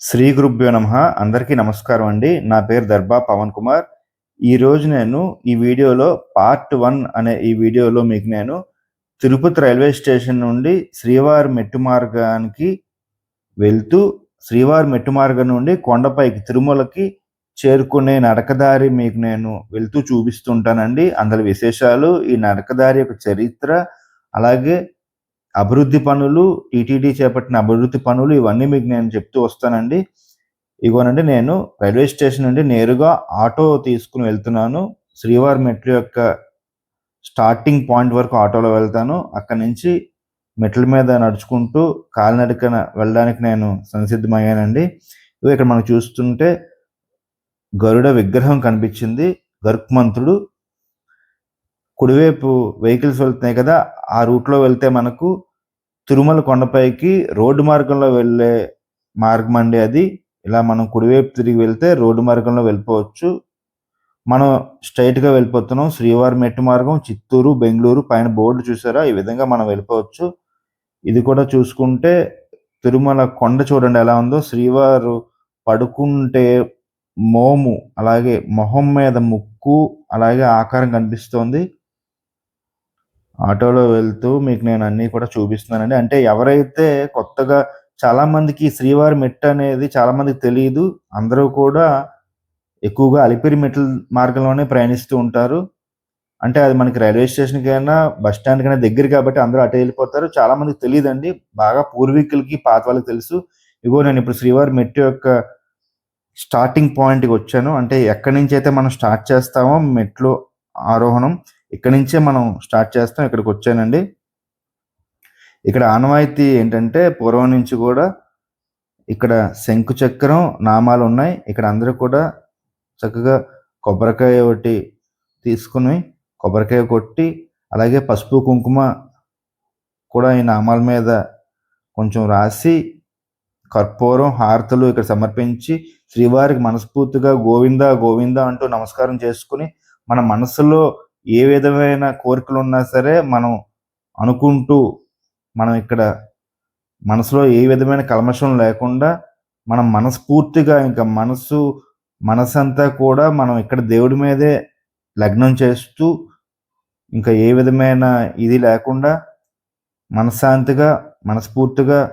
శ్రీ గురుభ్యో నమ. అందరికీ నమస్కారం అండి. నా పేరు దర్బా పవన్ కుమార్. ఈరోజు నేను ఈ వీడియోలో పార్ట్ వన్ అనే ఈ వీడియోలో మీకు నేను తిరుపతి రైల్వే స్టేషన్ నుండి శ్రీవారి మెట్టు మార్గానికి వెళ్తూ శ్రీవారి మెట్టు మార్గం నుండి కొండపైకి తిరుమలకి చేరుకునే నడకదారి మీకు నేను వెళ్తూ చూపిస్తుంటానండి. అందులో విశేషాలు ఈ నడకదారి యొక్క చరిత్ర అలాగే అభివృద్ధి పనులు టీటీడీ చేపట్టిన అభివృద్ధి పనులు ఇవన్నీ మీకు నేను చెప్తూ వస్తానండి. ఇగోనండి నేను రైల్వే స్టేషన్ నుండి నేరుగా ఆటో తీసుకుని వెళ్తున్నాను. శ్రీవారి మెట్లు యొక్క స్టార్టింగ్ పాయింట్ వరకు ఆటోలో వెళ్తాను. అక్కడి నుంచి మెట్ల మీద నడుచుకుంటూ కాలినడకన వెళ్ళడానికి నేను సంసిద్ధమయ్యానండి. ఇగో ఇక్కడ మనం చూస్తుంటే గరుడ విగ్రహం కనిపించింది. గరుక్మంతుడు కుడివైపు వెహికల్స్ వెళ్తున్నాయి కదా ఆ రూట్లో వెళ్తే మనకు తిరుమల కొండపైకి రోడ్డు మార్గంలో వెళ్ళే మార్గం అండి అది. ఇలా మనం కుడివైపు తిరిగి వెళ్తే రోడ్డు మార్గంలో వెళ్ళిపోవచ్చు. మనం స్ట్రైట్గా గా వెళ్ళిపోతున్నాం. శ్రీవారి మెట్టు మార్గం చిత్తూరు బెంగళూరు పైన బోర్డు చూసారా? ఈ విధంగా మనం వెళ్ళిపోవచ్చు. ఇది కూడా చూసుకుంటే తిరుమల కొండ చూడండి ఎలా ఉందో. శ్రీవారు పడుకుంటే మోము అలాగే మొహం మీద ముక్కు అలాగే ఆకారం కనిపిస్తోంది. ఆటోలో వెళ్తూ మీకు నేను అన్నీ కూడా చూపిస్తున్నానండి. అంటే ఎవరైతే కొత్తగా చాలా మందికి శ్రీవారి మెట్టు అనేది చాలా మందికి తెలియదు అందరూ కూడా ఎక్కువగా అలిపిరి మెట్ల మార్గంలోనే ప్రయాణిస్తూ ఉంటారు. అంటే అది మనకి రైల్వే స్టేషన్కి అయినా బస్ స్టాండ్ కైనా దగ్గర కాబట్టి అందరూ అటే వెళ్ళిపోతారు. చాలా మందికి తెలియదండి బాగా పూర్వీకులకి పాత వాళ్ళకి తెలుసు. ఇగో నేను ఇప్పుడు శ్రీవారి మెట్టు యొక్క స్టార్టింగ్ పాయింట్కి వచ్చాను. అంటే ఎక్కడి నుంచి అయితే మనం స్టార్ట్ చేస్తామో మెట్లు ఆరోహణం ఇక్కడ నుంచే మనం స్టార్ట్ చేస్తాం ఇక్కడికి వచ్చానండి. ఇక్కడ ఆనవాయితీ ఏంటంటే పూర్వం నుంచి కూడా ఇక్కడ శంకు చక్రం నామాలు ఉన్నాయి. ఇక్కడ అందరూ కూడా చక్కగా కొబ్బరికాయ ఒకటి తీసుకుని కొబ్బరికాయ కొట్టి అలాగే పసుపు కుంకుమ కూడా ఈ నామాల మీద కొంచెం రాసి కర్పూరం హారతులు ఇక్కడ సమర్పించి శ్రీవారికి మనస్ఫూర్తిగా గోవింద గోవింద అంటూ నమస్కారం చేసుకుని మన మనసులో ఏ విధమైన కోరికలు ఉన్నా సరే మనం అనుకుంటూ మనం ఇక్కడ మనసులో ఏ విధమైన కల్మషం లేకుండా మనం మనస్ఫూర్తిగా ఇంకా మనసు మనసంతా కూడా మనం ఇక్కడ దేవుడి మీదే లగ్నం చేస్తూ ఇంకా ఏ విధమైన ఇది లేకుండా మనశ్శాంతిగా మనస్ఫూర్తిగా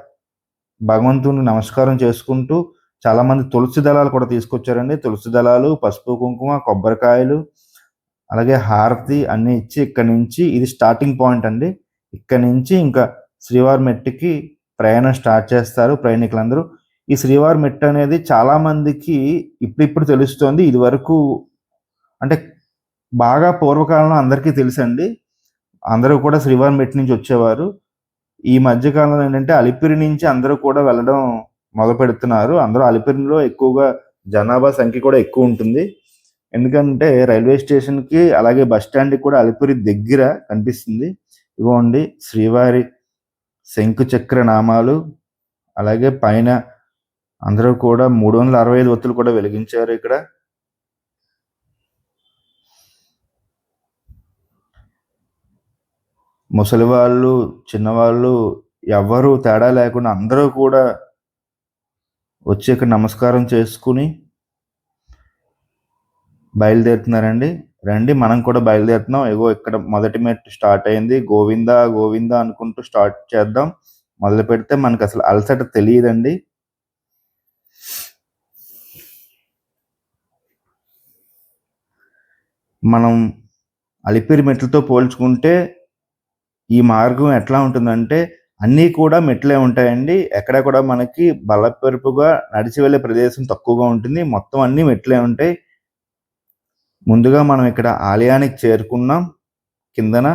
భగవంతుని నమస్కారం చేసుకుంటూ చాలా మంది తులసి దళాలు కూడా తీసుకొచ్చారండి. తులసి దళాలు పసుపు కుంకుమ కొబ్బరికాయలు అలాగే హారతి అన్ని ఇచ్చి ఇక్కడ నుంచి ఇది స్టార్టింగ్ పాయింట్ అండి. ఇక్కడ నుంచి ఇంకా శ్రీవారి మెట్టుకి ప్రయాణం స్టార్ట్ చేస్తారు ప్రయాణికులందరూ. ఈ శ్రీవారి మెట్టు అనేది చాలా మందికి ఇప్పుడిప్పుడు తెలుస్తోంది ఇది వరకు అంటే బాగా పూర్వకాలంలో అందరికీ తెలుసండి. అందరూ కూడా శ్రీవారి మెట్టు నుంచి వచ్చేవారు. ఈ మధ్య కాలంలో ఏంటంటే అలిపిరి నుంచి అందరూ కూడా వెళ్ళడం మొదలు పెడుతున్నారు అందరూ అలిపిరిలో ఎక్కువగా జనాభా సంఖ్య కూడా ఎక్కువ ఉంటుంది. ఎందుకంటే రైల్వే స్టేషన్కి అలాగే బస్ స్టాండ్కి కూడా అలిపిరి దగ్గర కనిపిస్తుంది. ఇవ్వండి శ్రీవారి శంకు చక్ర నామాలు అలాగే పైన అందరూ కూడా మూడు వందల అరవై ఐదు ఒత్తులు కూడా వెలిగించారు ఇక్కడ. ముసలి వాళ్ళు చిన్నవాళ్ళు ఎవరు తేడా లేకుండా అందరూ కూడా వచ్చి ఇక్కడ నమస్కారం చేసుకుని బయలుదేరుతున్నారండి. రండి మనం కూడా బయలుదేరుతున్నాం. ఏగో ఇక్కడ మొదటి మెట్టు స్టార్ట్ అయింది. గోవింద గోవింద అనుకుంటూ స్టార్ట్ చేద్దాం. మొదలు పెడితే మనకు అసలు అలసట తెలియదండి. మనం అలిపిరి మెట్లతో పోల్చుకుంటే ఈ మార్గం ఎట్లా ఉంటుందంటే అన్నీ కూడా మెట్లే ఉంటాయండి. ఎక్కడ కూడా మనకి బలపెరుపుగా నడిచి వెళ్ళే ప్రదేశం తక్కువగా ఉంటుంది. మొత్తం అన్నీ మెట్లే ఉంటాయి. ముందుగా మనం ఇక్కడ ఆలయానికి చేరుకున్నాం. కిందన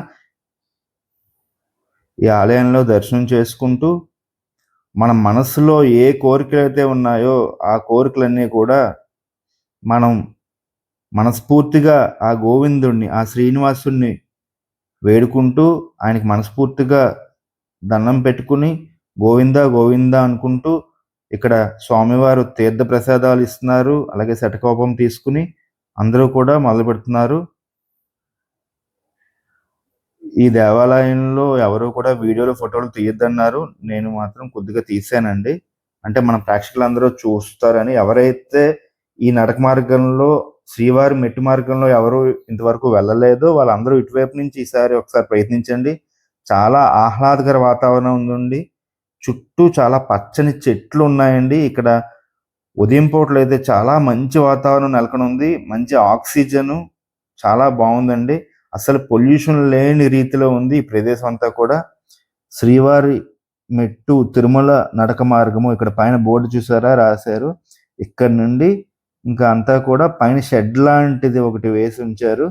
ఈ ఆలయంలో దర్శనం చేసుకుంటూ మన మనసులో ఏ కోరికలు అయితే ఉన్నాయో ఆ కోరికలన్నీ కూడా మనం మనస్ఫూర్తిగా ఆ గోవిందుణ్ణి ఆ శ్రీనివాసుణ్ణి వేడుకుంటూ ఆయనకి మనస్ఫూర్తిగా దండం పెట్టుకుని గోవింద గోవింద అనుకుంటూ ఇక్కడ స్వామివారు తీర్థ ప్రసాదాలు ఇస్తున్నారు. అలాగే శటకోపం తీసుకుని అందరూ కూడా మొదలు పెడుతున్నారు. ఈ దేవాలయంలో ఎవరు కూడా వీడియోలు ఫోటోలు తీయొద్దన్నారు. నేను మాత్రం కొద్దిగా తీసానండి. అంటే మన ప్రేక్షకులందరూ చూస్తారని. ఎవరైతే ఈ నడక మార్గంలో శ్రీవారి మెట్టు మార్గంలో ఎవరు ఇంతవరకు వెళ్ళలేదో వాళ్ళందరూ ఇటువైపు నుంచి ఈసారి ఒకసారి ప్రయత్నించండి. చాలా ఆహ్లాదకర వాతావరణం ఉందండి చుట్టూ చాలా పచ్చని చెట్లు ఉన్నాయండి. ఇక్కడ ఉదయం పూటలో అయితే చాలా మంచి వాతావరణం నెలకొని ఉంది మంచి ఆక్సిజన్ చాలా బాగుందండి. అసలు పొల్యూషన్ లేని రీతిలో ఉంది ఈ ప్రదేశం అంతా కూడా. శ్రీవారి మెట్టు తిరుమల నడక మార్గము ఇక్కడ పైన బోర్డు చూసారా? రాశారు. ఇక్కడ నుండి ఇంకా అంతా కూడా పైన షెడ్ లాంటిది ఒకటి వేసి ఉంచారు.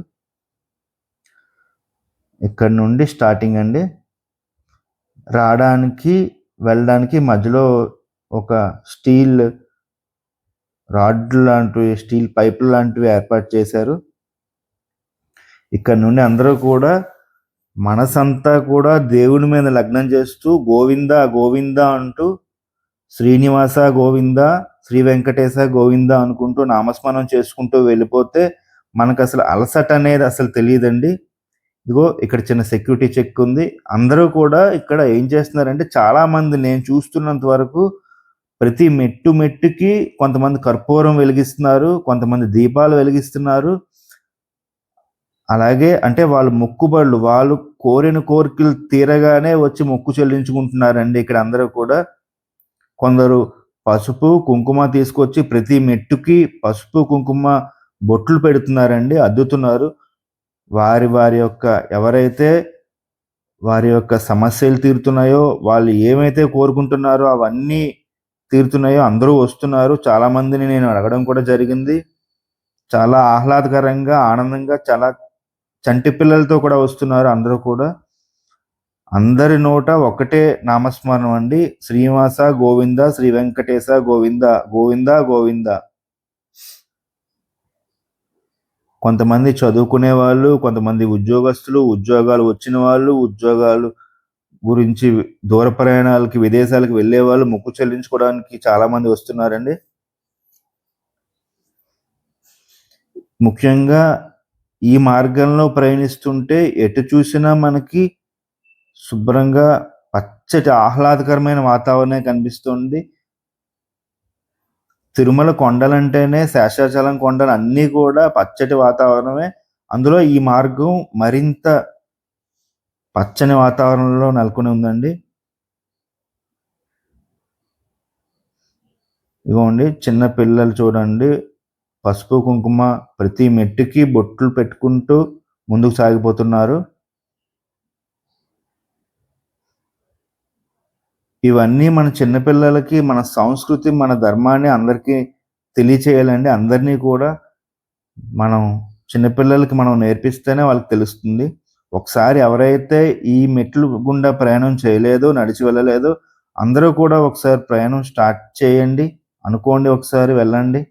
ఇక్కడ నుండి స్టార్టింగ్ అండి. రావడానికి వెళ్ళడానికి మధ్యలో ఒక స్టీల్ రాడ్లు లాంటివి స్టీల్ పైపులు లాంటివి ఏర్పాటు చేశారు. ఇక్కడ నుండి అందరూ కూడా మనసంతా కూడా దేవుని మీద లగ్నం చేస్తూ గోవింద గోవింద అంటూ శ్రీనివాస గోవింద శ్రీ వెంకటేశ గోవింద అనుకుంటూ నామస్మరణం చేసుకుంటూ వెళ్ళిపోతే మనకు అసలు అలసట అనేది అసలు తెలియదండి. ఇదిగో ఇక్కడ చిన్న సెక్యూరిటీ చెక్ ఉంది. అందరూ కూడా ఇక్కడ ఏం చేస్తున్నారంటే చాలా మంది నేను చూస్తున్నంత వరకు ప్రతి మెట్టు మెట్టుకి కొంతమంది కర్పూరం వెలిగిస్తున్నారు కొంతమంది దీపాలు వెలిగిస్తున్నారు. అలాగే అంటే వాళ్ళు మొక్కుబడులు వాళ్ళు కోరిన కోరికలు తీరగానే వచ్చి మొక్కు చెల్లించుకుంటున్నారండి ఇక్కడ అందరూ కూడా. కొందరు పసుపు కుంకుమ తీసుకొచ్చి ప్రతి మెట్టుకి పసుపు కుంకుమ బొట్లు పెడుతున్నారండి అద్దుతున్నారు. వారి వారి యొక్క ఎవరైతే వారి యొక్క సమస్యలు తీరుతున్నాయో వాళ్ళు ఏమైతే కోరుకుంటున్నారో అవన్నీ తీరుతున్నాయో అందరూ వస్తున్నారు. చాలామందిని నేను అడగడం కూడా జరిగింది. చాలా ఆహ్లాదకరంగా ఆనందంగా చాలా చంటి పిల్లలతో కూడా వస్తున్నారు అందరూ కూడా. అందరి నోట ఒకటే నామస్మరణం అండి. శ్రీనివాస గోవింద శ్రీ వెంకటేశ గోవింద గోవింద గోవింద. కొంతమంది చదువుకునే వాళ్ళు కొంతమంది ఉద్యోగస్తులు ఉద్యోగాలు వచ్చిన వాళ్ళు ఉద్యోగాలు గురించి దూర ప్రయాణాలకి విదేశాలకు వెళ్ళే వాళ్ళు మొక్కు చెల్లించుకోవడానికి చాలా మంది వస్తున్నారండి. ముఖ్యంగా ఈ మార్గంలో ప్రయాణిస్తుంటే ఎటు చూసినా మనకి శుభ్రంగా పచ్చటి ఆహ్లాదకరమైన వాతావరణం కనిపిస్తుంది. తిరుమల కొండలంటేనే శేషాచలం కొండలు అన్నీ కూడా పచ్చటి వాతావరణమే. అందులో ఈ మార్గం మరింత పచ్చని వాతావరణంలో నెలకొని ఉందండి. ఇగోండి చిన్న పిల్లలు చూడండి. పసుపు కుంకుమ ప్రతి మెట్టుకి బొట్లు పెట్టుకుంటూ ముందుకు సాగిపోతున్నారు. ఇవన్నీ మన చిన్నపిల్లలకి మన సంస్కృతి మన ధర్మాన్ని అందరికీ తెలియచేయాలండి. అందరినీ కూడా మనం చిన్నపిల్లలకి మనం నేర్పిస్తేనే వాళ్ళకి తెలుస్తుంది. ఒకసారి ఎవరైతే ఈ మెట్లు గుండా ప్రయాణం చేయలేదో నడిచి వెళ్ళలేదో అందరూ కూడా ఒకసారి ప్రయాణం స్టార్ట్ చేయండి. అనుకోండి ఒకసారి వెళ్ళండి.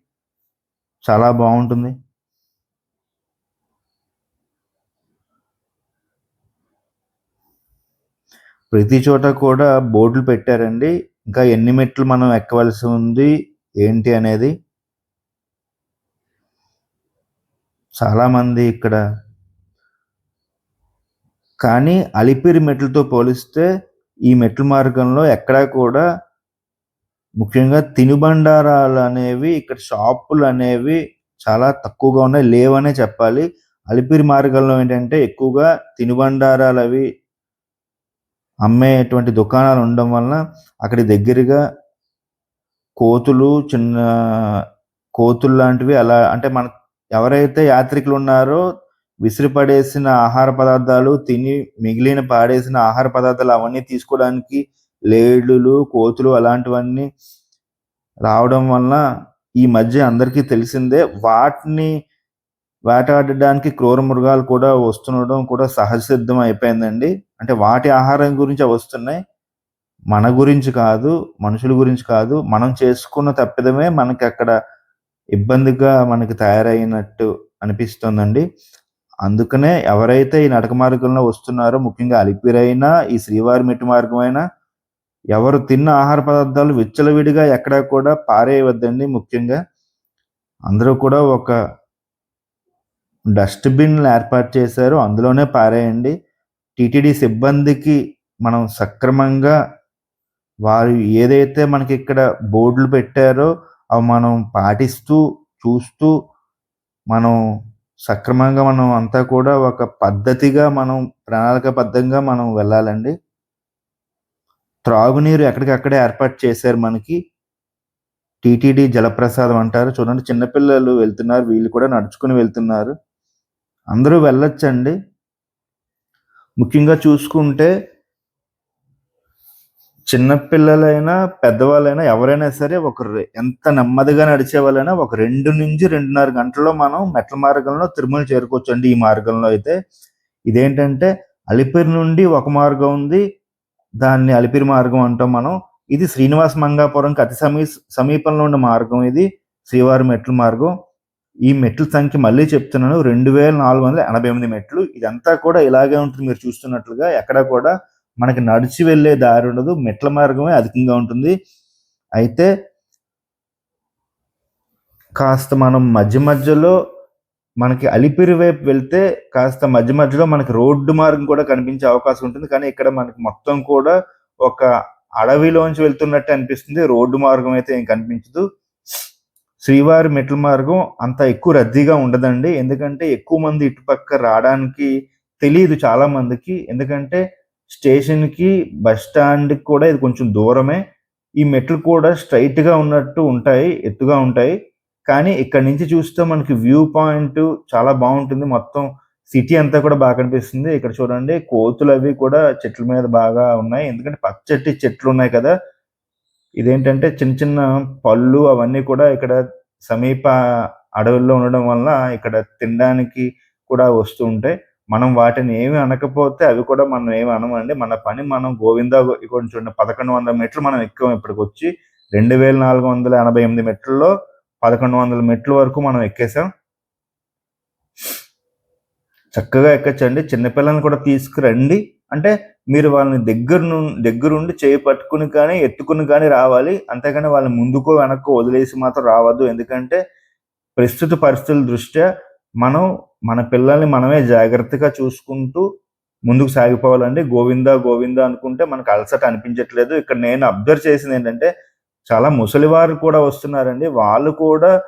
చాలా బాగుంటుంది. ప్రతి చోట కూడా బోర్డులు పెట్టారండి. ఇంకా ఎన్ని మెట్లు మనం ఎక్కవలసి ఉంది ఏంటి అనేది. చాలామంది ఇక్కడ కానీ అలిపిరి మెట్లతో పోలిస్తే ఈ మెట్ల మార్గంలో ఎక్కడా కూడా ముఖ్యంగా తినుబండారాలు అనేవి ఇక్కడ షాపులు అనేవి చాలా తక్కువగా ఉన్నాయి లేవనే చెప్పాలి. అలిపిరి మార్గంలో ఏంటంటే ఎక్కువగా తినుబండారాలు అవి అమ్మేటువంటి దుకాణాలు ఉండడం వలన అక్కడి దగ్గరగా కోతులు చిన్న కోతులు లాంటివి అలా అంటే మన ఎవరైతే యాత్రికులు ఉన్నారో విసిరిపడేసిన ఆహార పదార్థాలు తిని మిగిలిన పాడేసిన ఆహార పదార్థాలు అవన్నీ తీసుకోవడానికి లేడులు కోతులు అలాంటివన్నీ రావడం వలన ఈ మధ్య అందరికీ తెలిసిందే. వాటిని వేటాడడానికి క్రూర మృగాలు కూడా వస్తుండడం కూడా సహజసిద్ధం అయిపోయిందండి. అంటే వాటి ఆహారం గురించి వస్తున్నాయి. మన గురించి కాదు మనుషుల గురించి కాదు. మనం చేసుకున్న తప్పిదమే మనకి అక్కడ ఇబ్బందిగా మనకి తయారైనట్టు అనిపిస్తుందండి. అందుకనే ఎవరైతే ఈ నడక మార్గంలో వస్తున్నారో ముఖ్యంగా అలిపిరైనా ఈ శ్రీవారి మెట్టు మార్గమైనా ఎవరు తిన్న ఆహార పదార్థాలు విచ్చలవిడిగా ఎక్కడా కూడా పారేయవద్దండి. ముఖ్యంగా అందరూ కూడా ఒక డస్ట్బిన్లు ఏర్పాటు చేశారు. అందులోనే పారేయండి. టీటీడీ సిబ్బందికి మనం సక్రమంగా వారు ఏదైతే మనకి ఇక్కడ బోర్డులు పెట్టారో అవి మనం పాటిస్తూ చూస్తూ మనం సక్రమంగా మనం అంతా కూడా ఒక పద్ధతిగా మనం ప్రణాళికబద్ధంగా మనం వెళ్ళాలండి. త్రాగునీరు ఎక్కడికక్కడే ఏర్పాటు చేశారు మనకి. టీటీడీ జలప్రసాదం అంటారు. చూడండి చిన్నపిల్లలు వెళ్తున్నారు వీళ్ళు కూడా నడుచుకుని వెళ్తున్నారు. అందరూ వెళ్ళొచ్చండి. ముఖ్యంగా చూసుకుంటే చిన్నపిల్లలైనా పెద్దవాళ్ళైనా ఎవరైనా సరే ఒక ఎంత నెమ్మదిగా నడిచే వాళ్ళైనా ఒక రెండు నుంచి రెండున్నర గంటల్లో మనం మెట్ల మార్గంలో తిరుమల చేరుకోవచ్చు అండి ఈ మార్గంలో అయితే. ఇదేంటంటే అలిపిరి నుండి ఒక మార్గం ఉంది దాన్ని అలిపిరి మార్గం అంటాం మనం. ఇది శ్రీనివాస మంగాపురంకి అతి సమీ సమీపంలో ఉన్న మార్గం ఇది శ్రీవారి మెట్ల మార్గం. ఈ మెట్ల సంఖ్య మళ్ళీ చెప్తున్నాను రెండు వేల నాలుగు వందల ఎనభై ఎనిమిది మెట్లు. ఇదంతా కూడా ఇలాగే ఉంటుంది మీరు చూస్తున్నట్లుగా ఎక్కడ కూడా మనకి నడిచి వెళ్ళే దారి ఉండదు మెట్ల మార్గమే అధికంగా ఉంటుంది. అయితే కాస్త మనం మధ్య మధ్యలో మనకి అలిపిరి వైపు వెళ్తే కాస్త మధ్య మధ్యలో మనకి రోడ్డు మార్గం కూడా కనిపించే అవకాశం ఉంటుంది. కానీ ఇక్కడ మనకి మొత్తం కూడా ఒక అడవిలోంచి వెళ్తున్నట్టు అనిపిస్తుంది. రోడ్డు మార్గం అయితే ఏం కనిపించదు. శ్రీవారి మెట్ల మార్గం అంత ఎక్కువ రద్దీగా ఉండదండి. ఎందుకంటే ఎక్కువ మంది ఇటుపక్క రావడానికి తెలియదు చాలా మందికి ఎందుకంటే స్టేషన్కి బస్ స్టాండ్కి కూడా ఇది కొంచెం దూరమే. ఈ మెట్లు కూడా స్ట్రైట్గా ఉన్నట్టు ఉంటాయి ఎత్తుగా ఉంటాయి. కానీ ఇక్కడ నుంచి చూస్తే మనకి వ్యూ పాయింట్ చాలా బాగుంటుంది. మొత్తం సిటీ అంతా కూడా బాగా కనిపిస్తుంది. ఇక్కడ చూడండి కోతులు అవి కూడా చెట్ల మీద బాగా ఉన్నాయి. ఎందుకంటే పచ్చటి చెట్లు ఉన్నాయి కదా. ఇదేంటంటే చిన్న చిన్న పళ్ళు అవన్నీ కూడా ఇక్కడ సమీప అడవుల్లో ఉండడం వల్ల ఇక్కడ తినడానికి కూడా వస్తూ ఉంటాయి. మనం వాటిని ఏమి అనకపోతే అవి కూడా మనం ఏమి అనమండి. మన పని మనం గోవింద కొంచెం చూడండి పదకొండు వందల మెట్లు మనం ఎక్కాం ఇప్పటికి వచ్చి రెండు వేల నాలుగు వందల ఎనభై ఎనిమిది మెట్లలో పదకొండు వందల మెట్ల వరకు మనం ఎక్కేసాం. చక్కగా ఎక్కచ్చండి. చిన్నపిల్లల్ని కూడా తీసుకురండి. అంటే మీరు వాళ్ళని దగ్గర నుండి దగ్గరుండి చేయి పట్టుకుని కానీ ఎత్తుకుని కానీ రావాలి. అంతేకాని వాళ్ళని ముందుకో వెనక్కో వదిలేసి మాత్రం రావద్దు. ఎందుకంటే ప్రస్తుత పరిస్థితుల దృష్ట్యా మనం మన పిల్లల్ని మనమే జాగ్రత్తగా చూసుకుంటూ ముందుకు సాగిపోవాలండి. గోవిందా గోవిందా అనుకుంటే మనకు అలసట అనిపించట్లేదు. ఇక్కడ నేను అబ్జర్వ్ చేసింది ఏంటంటే చాలా ముసలివారు కూడా వస్తున్నారండి. వాళ్ళు కూడా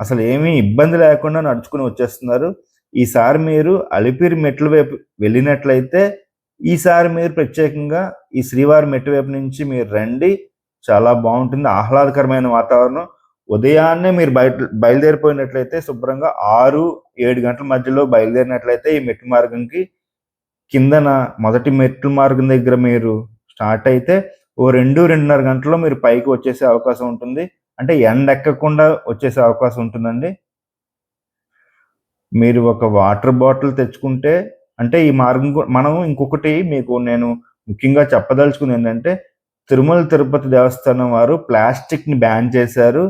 అసలు ఏమీ ఇబ్బంది లేకుండా నడుచుకుని వచ్చేస్తున్నారు. ఈసారి మీరు అలిపిరి మెట్ల వైపు వెళ్ళినట్లయితే ఈసారి మీరు ప్రత్యేకంగా ఈ శ్రీవారి మెట్టు వైపు నుంచి మీరు రండి. చాలా బాగుంటుంది. ఆహ్లాదకరమైన వాతావరణం. ఉదయాన్నే మీరు బయట బయలుదేరిపోయినట్లయితే శుభ్రంగా ఆరు ఏడు గంటల మధ్యలో బయలుదేరినట్లయితే ఈ మెట్టు మార్గంకి కిందన మొదటి మెట్లు మార్గం దగ్గర మీరు స్టార్ట్ అయితే ఓ రెండు రెండున్నర గంటల్లో మీరు పైకి వచ్చేసే అవకాశం ఉంటుంది. అంటే ఎండ ఎక్కకుండా వచ్చేసే అవకాశం ఉంటుందండి. మీరు ఒక వాటర్ బాటిల్ తెచ్చుకుంటే అంటే ఈ మార్గం మనం ఇంకొకటి మీకు నేను ముఖ్యంగా చెప్పదలుచుకుంది ఏంటంటే తిరుమల తిరుపతి దేవస్థానం వారు ప్లాస్టిక్ని బ్యాన్ చేశారు.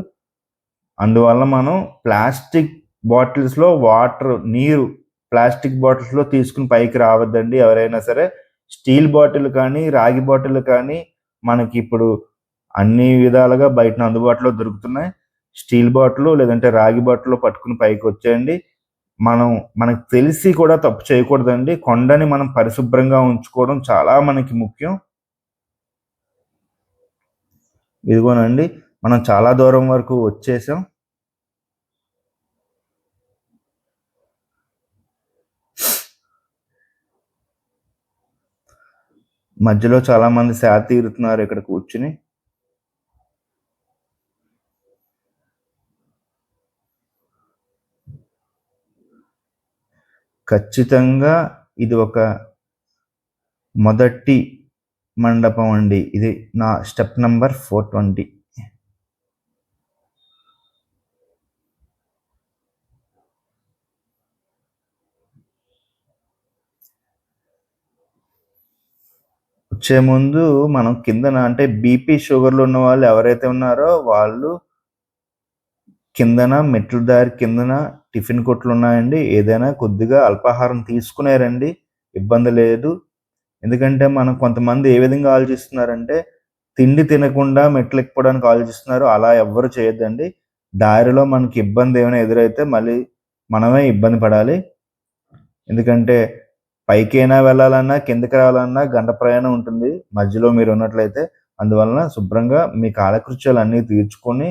అందువల్ల మనం ప్లాస్టిక్ బాటిల్స్లో వాటర్ నీరు ప్లాస్టిక్ బాటిల్స్లో తీసుకుని పైకి రావద్దండి. ఎవరైనా సరే స్టీల్ బాటిల్ కానీ రాగి బాటిల్ కానీ మనకి ఇప్పుడు అన్ని విధాలుగా బయట అందుబాటులో దొరుకుతున్నాయి. స్టీల్ బాటిల్ లేదంటే రాగి బాటిల్ పట్టుకుని పైకి వచ్చేయండి. మనం మనకు తెలిసి కూడా తప్పు చేయకూడదండి. కొండని మనం పరిశుభ్రంగా ఉంచుకోవడం చాలా మనకి ముఖ్యం. ఇదిగోనండి మనం చాలా దూరం వరకు వచ్చేసాం. మధ్యలో చాలా మంది సేద తీరుతున్నారు ఇక్కడ కూర్చుని. ఖచ్చితంగా ఇది ఒక మొదటి మండపం అండి. ఇది నా స్టెప్ నంబర్ ఫోర్ ట్వంటీ. వచ్చే ముందు మనం కిందన అంటే బీపీ షుగర్లు ఉన్న వాళ్ళు ఎవరైతే ఉన్నారో వాళ్ళు కిందన మెట్ల దారి కిందన టిఫిన్ కొట్లు ఉన్నాయండి. ఏదైనా కొద్దిగా అల్పాహారం తీసుకునేరండి ఇబ్బంది లేదు. ఎందుకంటే మనం కొంతమంది ఏ విధంగా ఆలోచిస్తున్నారంటే తిండి తినకుండా మెట్లు ఎక్కిపోవడానికి ఆలోచిస్తున్నారు. అలా ఎవ్వరు చేయొద్దండి. దారిలో మనకి ఇబ్బంది ఏమైనా ఎదురైతే మళ్ళీ మనమే ఇబ్బంది పడాలి. ఎందుకంటే పైకైనా వెళ్ళాలన్నా కిందకి రావాలన్నా గంట ప్రయాణం ఉంటుంది మధ్యలో మీరు ఉన్నట్లయితే అందువలన శుభ్రంగా మీ కాలకృత్యాలు అన్నీ తీర్చుకొని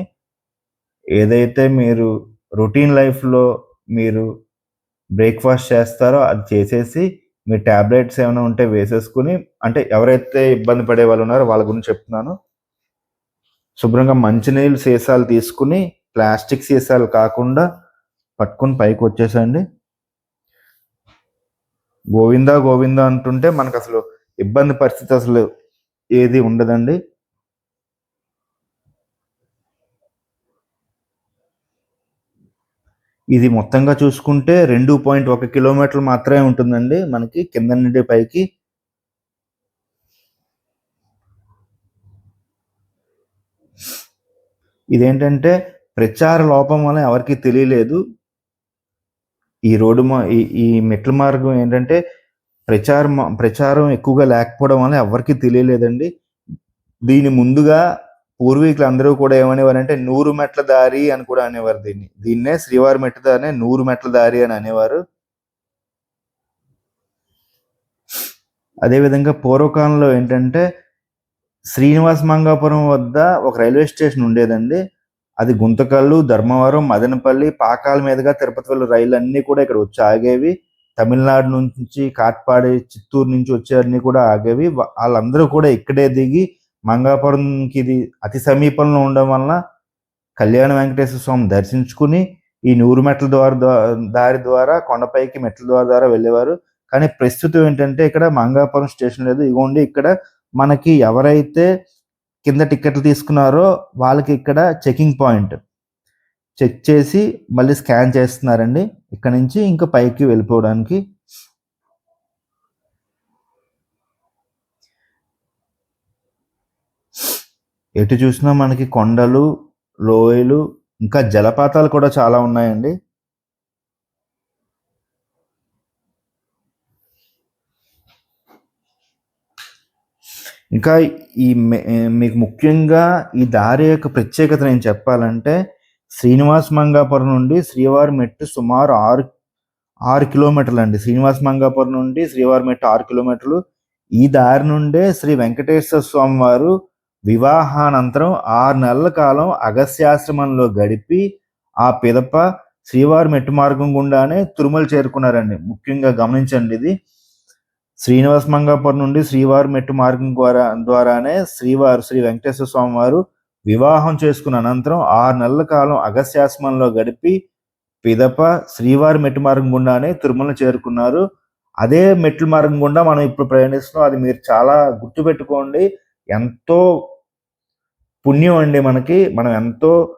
ఏదైతే మీరు రొటీన్ లైఫ్‌లో మీరు బ్రేక్‌ఫాస్ట్ చేస్తారో అది చేసేసి మీ ట్యాబ్లెట్స్ ఏమైనా ఉంటే వేసేసుకొని అంటే ఎవరైతే ఇబ్బంది పడే వాళ్ళు ఉన్నారో వాళ్ళ గురించి చెప్తున్నాను. శుభ్రంగా మంచినీళ్ళు సీసాలు తీసుకొని ప్లాస్టిక్ సీసాలు కాకుండా పట్టుకుని పైకి వచ్చేసండి గోవిందా గోవిందా అంటుంటే మనకు అసలు ఇబ్బంది పరిస్థితి అసలు ఏది ఉండదండి. ఇది మొత్తంగా చూసుకుంటే 2.1 కిలోమీటర్లు మాత్రమే ఉంటుందండి మనకి కింద నుండి పైకి. ఇదేంటంటే ప్రచార లోపం వల్ల ఎవరికీ తెలియలేదు. ఈ రోడ్డు మా ఈ ఈ మెట్ల మార్గం ఏంటంటే ప్రచారం ప్రచారం ఎక్కువగా లేకపోవడం వల్ల ఎవ్వరికీ తెలియలేదండి. దీని ముందుగా పూర్వీకులు అందరూ కూడా ఏమనేవారంటే నూరు మెట్ల దారి అని కూడా అనేవారు దీన్ని. దీన్నే శ్రీవారి మెట్ల దారినే నూరు మెట్ల దారి అని అనేవారు. అదేవిధంగా పూర్వకాలంలో ఏంటంటే శ్రీనివాస మంగాపురం వద్ద ఒక రైల్వే స్టేషన్ ఉండేదండి. అది గుంతకల్లు, ధర్మవరం, మదనపల్లి, పాకాల మీదుగా తిరుపతి వెళ్ళే రైళ్ళన్నీ కూడా ఇక్కడ వచ్చి ఆగేవి. తమిళనాడు నుంచి కాట్పాడి, చిత్తూరు నుంచి వచ్చేవన్నీ కూడా ఆగేవి. వాళ్ళందరూ కూడా ఇక్కడే దిగి మంగాపురంకి ఇది అతి సమీపంలో ఉండడం వలన కళ్యాణ వెంకటేశ్వర స్వామి దర్శించుకుని ఈ నూరు మెట్ల ద్వార దారి ద్వారా కొండపైకి మెట్ల ద్వార ద్వారా వెళ్ళేవారు. కానీ ప్రస్తుతం ఏంటంటే ఇక్కడ మంగాపురం స్టేషన్ లేదు. ఇగోండి ఇక్కడ మనకి ఎవరైతే కింద టికెట్లు తీసుకున్నారో వాళ్ళకి ఇక్కడ చెకింగ్ పాయింట్. చెక్ చేసి మళ్ళీ స్కాన్ చేస్తున్నారండి. ఇక్కడ నుంచి ఇంకా పైకి వెళ్ళిపోవడానికి. ఎటు చూసినా మనకి కొండలు, లోయలు ఇంకా జలపాతాలు కూడా చాలా ఉన్నాయండి. ఇంకా ఈ మీకు ముఖ్యంగా ఈ దారి యొక్క ప్రత్యేకత నేను చెప్పాలంటే శ్రీనివాస మంగాపురం నుండి శ్రీవారి మెట్టు సుమారు 6 6 కిలోమీటర్లండి. శ్రీనివాస మంగాపురం నుండి శ్రీవారి మెట్టు ఆరు కిలోమీటర్లు. ఈ దారి నుండే శ్రీ వెంకటేశ్వర స్వామి వారు వివాహానంతరం ఆరు నెలల కాలం అగస్త్యాశ్రమంలో గడిపి ఆ పిదప శ్రీవారి మెట్టు మార్గం గుండానే తిరుమల చేరుకున్నారండి. ముఖ్యంగా గమనించండి ఇది. శ్రీనివాస మంగాపురం నుండి శ్రీవారి మెట్టు మార్గం ద్వారా ద్వారానే శ్రీవారు శ్రీ వెంకటేశ్వర స్వామి వారు వివాహం చేసుకున్న అనంతరం ఆరు నెలల కాలం అగస్యాశ్రమంలో గడిపి పిదప శ్రీవారి మెట్టు మార్గం గుండానే తిరుమల చేరుకున్నారు. అదే మెట్ల మార్గం గుండా మనం ఇప్పుడు ప్రయాణిస్తున్నాం. అది మీరు చాలా గుర్తుపెట్టుకోండి. ఎంతో పుణ్యం అండి మనకి. మనం ఎంతో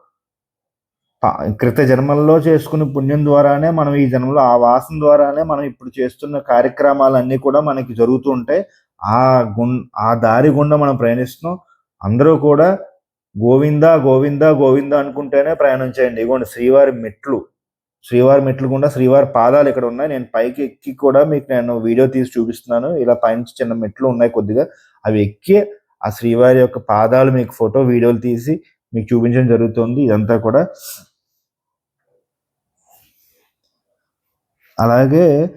క్రిత జన్మల్లో చేసుకున్న పుణ్యం ద్వారానే మనం ఈ జన్మలో ఆ వాసన ద్వారానే మనం ఇప్పుడు చేస్తున్న కార్యక్రమాలన్నీ కూడా మనకి జరుగుతూ ఉంటాయి. ఆ గుం ఆ దారి గుండా మనం ప్రయాణిస్తున్నాం. అందరూ కూడా గోవిందా గోవిందా గోవిందా అనుకుంటేనే ప్రయాణం చేయండి. ఇగోండి శ్రీవారి మెట్లు. శ్రీవారి మెట్లు గుండా శ్రీవారి పాదాలు ఇక్కడ ఉన్నాయి. నేను పైకి ఎక్కి కూడా మీకు నేను వీడియో తీసి చూపిస్తున్నాను. ఇలా పైన చిన్న మెట్లు ఉన్నాయి కొద్దిగా. అవి ఎక్కి ఆ శ్రీవారి యొక్క పాదాలు మీకు ఫోటో, వీడియోలు తీసి మీకు చూపించడం జరుగుతుంది. ఇదంతా కూడా. అలాగే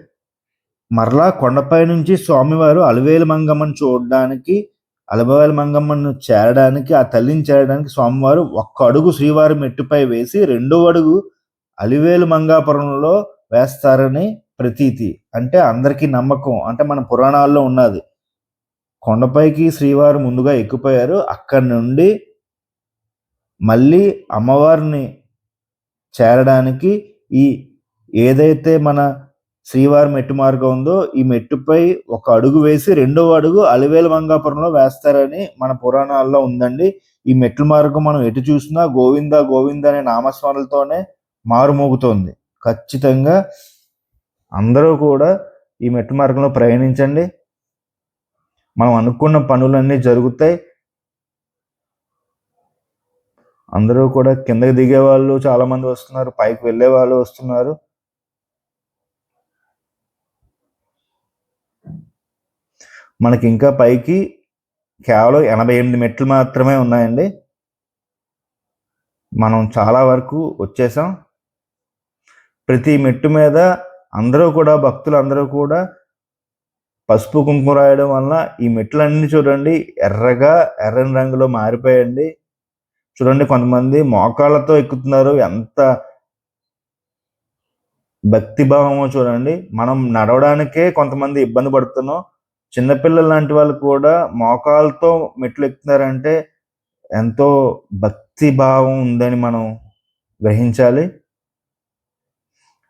మరలా కొండపై నుంచి స్వామివారు అలివేలు మంగమ్మను చూడడానికి, అలబవేల మంగమ్మను చేరడానికి, ఆ తల్లిని చేరడానికి స్వామివారు ఒక్క అడుగు శ్రీవారి మెట్టుపై వేసి రెండో అడుగు అలివేలు మంగాపురంలో వేస్తారని ప్రతీతి. అంటే అందరికీ నమ్మకం. అంటే మన పురాణాల్లో ఉన్నది. కొండపైకి శ్రీవారు ముందుగా ఎక్కిపోయారు. అక్కడి నుండి మళ్ళీ అమ్మవారిని చేరడానికి ఈ ఏదైతే మన శ్రీవారి మెట్టు మార్గం ఉందో ఈ మెట్టుపై ఒక అడుగు వేసి రెండవ అడుగు అలివేలు మంగాపురంలో వేస్తారని మన పురాణాల్లో ఉందండి. ఈ మెట్ల మార్గం మనం ఎటు చూసినా గోవిందా గోవిందా అనే నామస్మరణలతోనే మారుమోగుతోంది. ఖచ్చితంగా అందరూ కూడా ఈ మెట్టు మార్గంలో ప్రయాణించండి. మనం అనుకున్న పనులన్నీ జరుగుతాయి. అందరూ కూడా కిందకి దిగేవాళ్ళు వాళ్ళు చాలామంది వస్తున్నారు. పైకి వెళ్ళే వాళ్ళు వస్తున్నారు. మనకి ఇంకా పైకి కేవలం 88 మెట్లు మాత్రమే ఉన్నాయండి. మనం చాలా వరకు వచ్చేసాం. ప్రతి మెట్టు మీద అందరూ కూడా భక్తులు అందరూ కూడా పసుపు కుంకుమ రాయడం వల్ల ఈ మెట్లన్నీ చూడండి ఎర్రగా ఎర్రని రంగులో మారిపోయండి చూడండి కొంతమంది మోకాళ్ళతో ఎక్కుతున్నారు ఎంత భక్తి భావమో చూడండి మనం నడవడానికే కొంతమంది ఇబ్బంది పడుతున్నాం చిన్నపిల్లలు లాంటి వాళ్ళు కూడా మోకాలతో మెట్లు ఎక్కుతున్నారంటే ఎంతో భక్తి భావం ఉందని మనం గ్రహించాలి.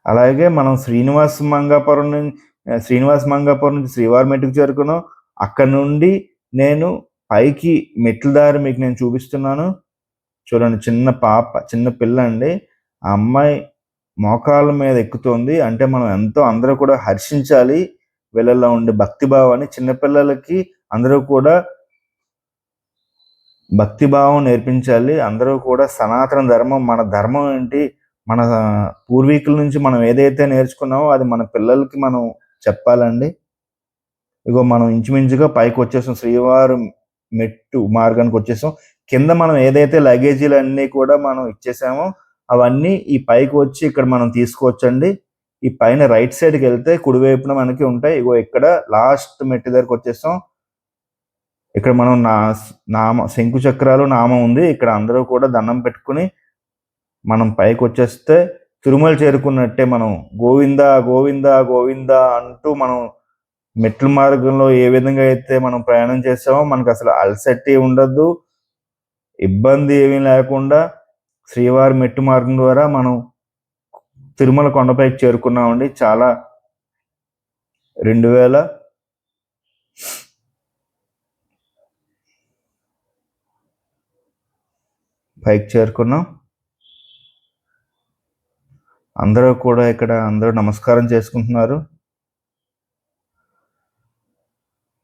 అలాగే మనం శ్రీనివాస మంగాపురం నుంచి శ్రీనివాస మంగాపురం నుంచి శ్రీవారి మెట్టుకు చేరుకున్నాం. అక్కడ నుండి నేను పైకి మెట్ల దారి మీకు నేను చూపిస్తున్నాను. చూడండి చిన్న పాప చిన్న పిల్ల అండి. ఆ అమ్మాయి మోకాళ్ళ మీద ఎక్కుతోంది. అంటే మనం ఎంతో అందరూ కూడా హర్షించాలి. వీళ్ళల్లో ఉండే భక్తి భావాన్ని చిన్నపిల్లలకి అందరూ కూడా భక్తి భావం నేర్పించాలి. అందరూ కూడా సనాతన ధర్మం మన ధర్మం ఏంటి మన పూర్వీకుల నుంచి మనం ఏదైతే నేర్చుకున్నామో అది మన పిల్లలకి మనం చెప్పాలండి. ఇగో మనం ఇంచుమించుగా పైకి వచ్చేసాం శ్రీవారు మెట్టు మార్గానికి వచ్చేసాం. కింద మనం ఏదైతే లగేజీలు అన్నీ కూడా మనం ఇచ్చేసామో అవన్నీ ఈ పైకి వచ్చి ఇక్కడ మనం తీసుకోవచ్చండి. ఈ పైన రైట్ సైడ్కి వెళ్తే కుడివైపున మనకి ఉంటాయి. ఇగో ఇక్కడ లాస్ట్ మెట్టి దగ్గరకు వచ్చేస్తాం. ఇక్కడ మనం నా నామ శంకు చక్రాలు నామం ఉంది. ఇక్కడ అందరూ కూడా దండం పెట్టుకుని మనం పైకి వచ్చేస్తే తిరుమల చేరుకున్నట్టే మనం గోవింద గోవింద గోవింద అంటూ మనం మెట్ల మార్గంలో ఏ విధంగా అయితే మనం ప్రయాణం చేస్తామో మనకు అసలు అలసట్టి ఉండదు. ఇబ్బంది ఏమీ లేకుండా శ్రీవారి మెట్టు మార్గం ద్వారా మనం తిరుమల కొండపైకి చేరుకున్నామండి. చాలా రెండు వేల పైకి చేరుకున్నాం. అందరూ కూడా ఇక్కడ అందరూ నమస్కారం చేసుకుంటున్నారు.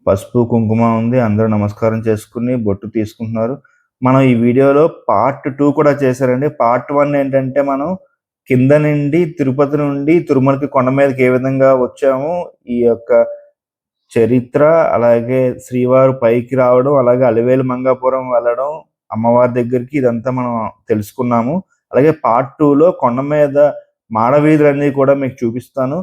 పసుపు కుంకుమ ఉంది. అందరూ నమస్కారం చేసుకుని బొట్టు తీసుకుంటున్నారు. మనం ఈ వీడియోలో పార్ట్ టూ కూడా చేశారండి. పార్ట్ వన్ ఏంటంటే మనం కింద నుండి తిరుపతి నుండి తిరుమలకి కొండ మీదకి ఏ విధంగా వచ్చాము ఈ యొక్క చరిత్ర అలాగే శ్రీవారు పైకి రావడం అలాగే అలివేలు మంగాపురం వెళ్ళడం అమ్మవారి దగ్గరికి ఇదంతా మనం తెలుసుకున్నాము. అలాగే పార్ట్ టూలో కొండ మీద మాడవీధులన్నీ కూడా మీకు చూపిస్తాను.